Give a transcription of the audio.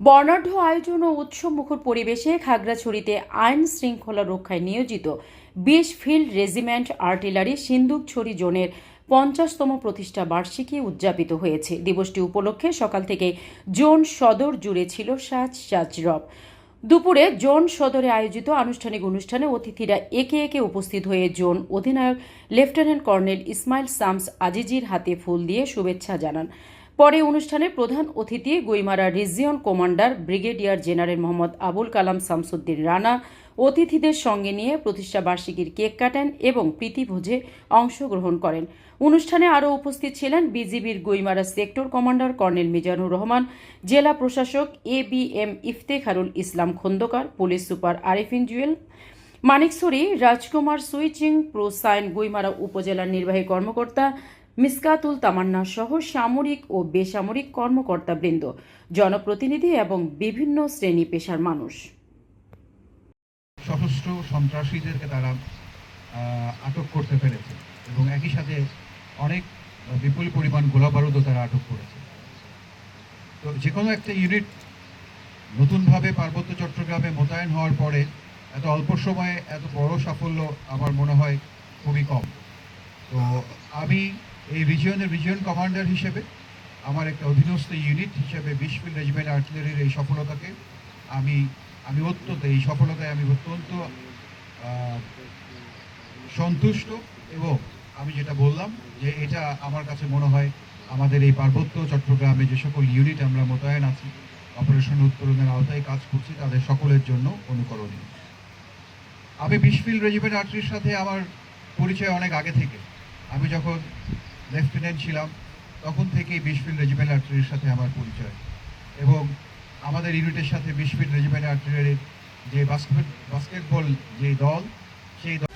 বর্ণাঢ্য আয়োজন ও উৎসবমুখর পরিবেশে খাগড়াছড়িতে আইন শৃঙ্খলা রক্ষায় নিয়োজিত বিশ ফিল্ড রেজিমেন্ট আর্টিলারি সিন্দুকছড়ি জোনের পঞ্চাশতম প্রতিষ্ঠা বার্ষিকী উদযাপিত হয়েছে। দিবসটি উপলক্ষে সকাল থেকে জোন সদর জুড়ে ছিল সাজ সাজ রব দুপুরে জোন সদরে আয়োজিত আনুষ্ঠানিক অনুষ্ঠানে অতিথিরা একে একে উপস্থিত হয়ে জোন অধিনায়ক লেফটেন্যান্ট কর্নেল ইসমাইল সামস আজিজির হাতে ফুল দিয়ে শুভেচ্ছা জানান। পরে অনুষ্ঠানে প্রধান অতিথি Guimara region commander brigadier general Mohammad Abul Kalam Shamsuddin Rana, অতিথিদের সঙ্গে নিয়ে প্রতিষ্ঠা বার্ষিকীর কেক কাটেন এবং প্রীতিভোজে অংশগ্রহণ করেন। অনুষ্ঠানে আরও উপস্থিত ছিলেন বিজিবির Guimara sector commander colonel Mizanur Rahman, জেলা প্রশাসক A B M Iftekharul Islam Khandakar, police super Arifin Jewel, Manikchhari Rajkumar switching প্রোসাইন গুইমারা উপজেলার নির্বাহী কর্মকর্তা মিসকাতুল তামান্না সহ সামরিক ও বেসামরিক কর্মকর্তাবৃন্দ, জনপ্রতিনিধি এবং বিভিন্ন শ্রেণি পেশার মানুষ। সশস্ত্র সন্ত্রাসীদেরকে তারা আটক করতে পেরেছে এবং একই সাথে অনেক বিপুল পরিমাণ গোলা বারুদও তারা আটক করেছে। তো যে কোনো একটা ইউনিট নতুনভাবে পার্বত্য চট্টগ্রামে মোতায়েন হওয়ার পরে এত অল্প সময়ে এত বড় সাফল্য আমার মনে হয় খুবই কম। তো আমি এই রিজিয়নের রিজিয়ন কমান্ডার হিসেবে আমার একটা অধীনস্থ ইউনিট হিসেবে বিশফিল রেজিমেন্ট আর্টিলারির এই সফলতাকে আমি আমি অত্যন্ত, এই সফলতায় আমি অত্যন্ত সন্তুষ্ট এবং আমি যেটা বললাম যে এটা আমার কাছে মনে হয় আমাদের এই পার্বত্য চট্টগ্রামে যে সকল ইউনিট আমরা মোতায়েন আছি অপারেশন উত্তরণের আওতায় কাজ করছি, তাদের সকলের জন্য অনুকরণীয়। আমি বিশফিল রেজিমেন্ট আর্টির সাথে আমার পরিচয় অনেক আগে থেকে। আমি যখন লেফটেন্যান্ট ছিলাম, তখন থেকেই বিশফিল্ড রেজিমেন্ট আর্টিলারির সাথে আমার পরিচয়। এবং আমাদের ইউনিটের সাথে বিশফিল্ড রেজিমেন্ট আর্টিলারির যে বাস্কেট বাস্কেটবল যে দল, সেই দল